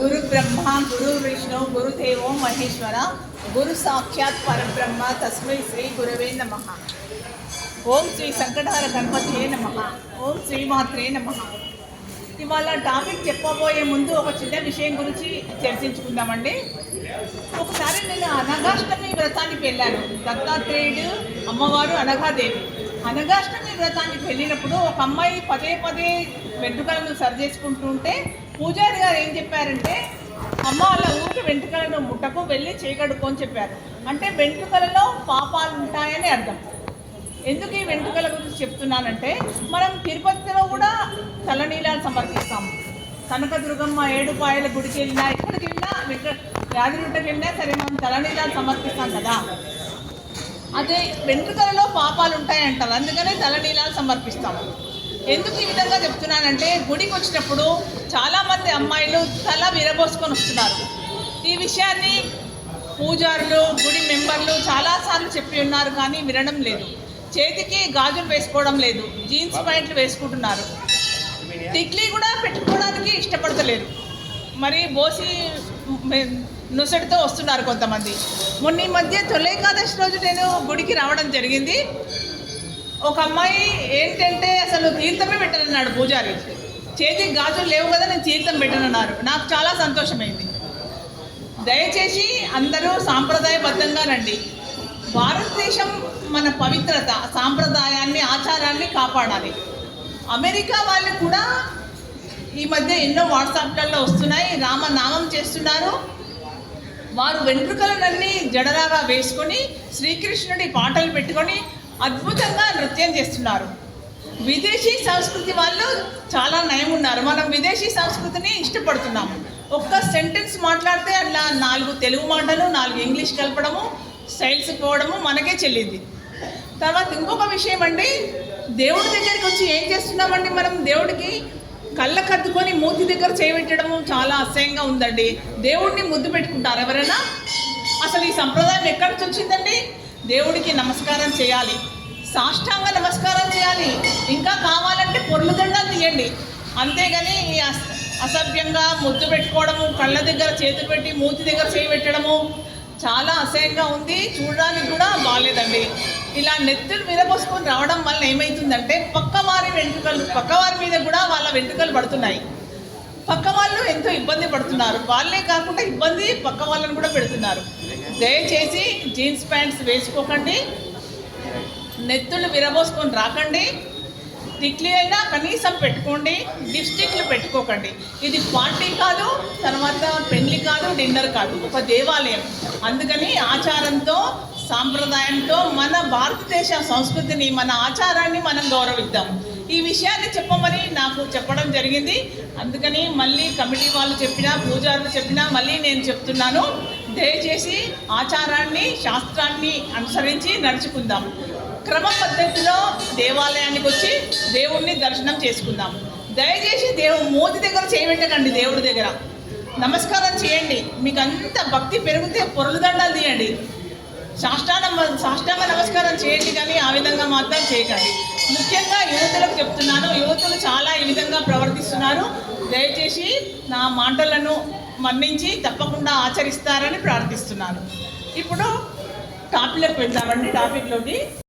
గురు బ్రహ్మ గురు విష్ణు గురుదేవో మహేశ్వర గురు సాక్షాత్ పరబ్రహ్మ తస్మై శ్రీ గురవే నమ. ఓం శ్రీ సంకటార గణపతియే నమ. ఓం శ్రీమాత్రే నమ. ఇవాళ టాపిక్ చెప్పబోయే ముందు ఒక చిన్న విషయం గురించి చర్చించుకుందామండి. ఒకసారి నేను అనగాష్టమి వ్రతానికి వెళ్ళాను. దత్తాత్రేయుడు అమ్మవారు అనగాదేవి అనగాష్టమి వ్రతానికి వెళ్ళినప్పుడు ఒక అమ్మాయి పదే పదే వెంట్రుకలను సరి చేసుకుంటుంటే పూజారి గారు ఏం చెప్పారంటే అమ్మ వాళ్ళ ఊరికి వెంట్రుకలను ముట్టకు వెళ్ళి చేయగడుకో అని చెప్పారు. అంటే వెంట్రుకలలో పాపాలు ఉంటాయని అర్థం. ఎందుకు ఈ వెంట్రుకల గురించి చెప్తున్నానంటే మనం తిరుపతిలో కూడా తలనీలాలు సమర్పిస్తాం కనకదుర్గమ్మ ఏడుపాయల గుడికి వెళ్ళినా ఎక్కడికి వెళ్ళినా వెంక యాదిగుట్టకి వెళ్ళినా సరే మనం తలనీలాలు సమర్పిస్తాం కదా. అదే వెంట్రుకలలో పాపాలు ఉంటాయంటారు అందుకనే తలనీలాలు సమర్పిస్తాము. ఎందుకు ఈ విధంగా చెప్తున్నానంటే గుడికి వచ్చినప్పుడు చాలామంది అమ్మాయిలు తల విరబోసుకొని వస్తున్నారు. ఈ విషయాన్ని పూజారులు గుడి మెంబర్లు చాలాసార్లు చెప్పి ఉన్నారు కానీ వినడం లేదు. చేతికి గాజులు వేసుకోవడం లేదు. జీన్స్ ప్యాంట్లు వేసుకుంటున్నారు. టిక్లీ కూడా పెట్టుకోవడానికి ఇష్టపడతలేరు. మరి బోసి మె- నొసటితో వస్తున్నారు కొంతమంది. మొన్న ఈ మధ్య తొలి ఏకాదశి రోజు నేను గుడికి రావడం జరిగింది. ఒక అమ్మాయి ఏంటంటే అసలు తీర్థమే పెట్టనన్నాడు పూజారి. చేతికి గాజులు లేవు కదా నేను తీర్థం పెట్టనన్నారు. నాకు చాలా సంతోషమైంది. దయచేసి అందరూ సాంప్రదాయబద్ధంగా రండి. భారతదేశం మన పవిత్రత సాంప్రదాయాన్ని ఆచారాన్ని కాపాడాలి. అమెరికా వాళ్ళు కూడా ఈ మధ్య ఎన్నో వాట్సాప్లలో వస్తున్నాయి. రామనామం చేస్తున్నారు. వారు వెంట్రుకలనన్నీ జడలాగా వేసుకొని శ్రీకృష్ణుడి పాటలు పెట్టుకొని అద్భుతంగా నృత్యం చేస్తున్నారు. విదేశీ సంస్కృతి వాళ్ళు చాలా నయం ఉన్నారు మనం విదేశీ సంస్కృతిని ఇష్టపడుతున్నాము. ఒక్క సెంటెన్స్ మాట్లాడితే అట్లా నాలుగు తెలుగు మాటలు నాలుగు ఇంగ్లీష్ కలపడము స్టైల్స్ పోవడము మనకే చెల్లింది. తర్వాత ఇంకొక విషయం అండి దేవుడి దగ్గరికి వచ్చి ఏం చేస్తున్నామండి మనం? దేవుడికి కళ్ళ కద్దుకొని మూతి దగ్గర చేయబెట్టడం చాలా అసహ్యంగా ఉందండి. దేవుడిని ముద్దు పెట్టుకుంటారు ఎవరైనా? అసలు ఈ సంప్రదాయం ఎక్కడి నుంచి వచ్చిందండి? దేవుడికి నమస్కారం చేయాలి. సాష్టాంగ నమస్కారం చేయాలి. ఇంకా కావాలంటే పొర్లు దండాలు తీయండి. అంతేగాని ఈ అస- అసభ్యంగా ముద్దు పెట్టుకోవడము కళ్ళ దగ్గర చేతులు పెట్టి మూతి దగ్గర చేయి పెట్టడము చాలా అసహ్యంగా ఉంది. చూడడానికి కూడా బాగాలేదండి ఇలా నెత్తులు మీద పోసుకొని రావడం వల్ల ఏమవుతుందంటే పక్కవారి వెంట్రుకలు పక్కవారి మీద కూడా వాళ్ళ వెంట్రుకలు పడుతున్నాయి. పక్క వాళ్ళు ఎంతో ఇబ్బంది పడుతున్నారు. వాళ్ళే కాకుండా ఇబ్బంది పక్క వాళ్ళని కూడా పెడుతున్నారు. దయచేసి జీన్స్ ప్యాంట్స్ వేసుకోకండి. నెత్తులు విరబోసుకొని రాకండి. టిక్లీ అయినా కనీసం పెట్టుకోండి లిప్స్టిక్లు పెట్టుకోకండి. ఇది పార్టీ కాదు తర్వాత పెళ్ళి కాదు డిన్నర్ కాదు ఒక దేవాలయం. అందుకని ఆచారంతో సాంప్రదాయంతో మన భారతదేశ సంస్కృతిని మన ఆచారాన్ని మనం గౌరవిద్దాం. ఈ విషయాన్ని చెప్పమని నాకు చెప్పడం జరిగింది. అందుకని మళ్ళీ కమిటీ వాళ్ళు చెప్పినా పూజారులు చెప్పినా మళ్ళీ నేను చెప్తున్నాను. దయచేసి ఆచారాన్ని శాస్త్రాన్ని అనుసరించి నడుచుకుందాం. క్రమ పద్ధతిలో దేవాలయానికి వచ్చి దేవుణ్ణి దర్శనం చేసుకుందాం. దయచేసి దేవు మోతి దగ్గర చేయబెట్టకండి దేవుడి దగ్గర. నమస్కారం చేయండి. మీకు అంత భక్తి పెరిగితే పొరలు దండాలు తీయండి. సాష్టాంగ సాష్టాంగ నమస్కారం చేయండి కానీ ఆ విధంగా మాత్రం చేయకండి. ముఖ్యంగా యువతులకు చెప్తున్నాను. యువతులు చాలా ఈ విధంగా ప్రవర్తిస్తున్నారు. దయచేసి నా మాటలను మన్నించి తప్పకుండా ఆచరిస్తారని ప్రార్థిస్తున్నాను. ఇప్పుడు టాపిక్లోకి వెళ్దామండి. టాపిక్లోకి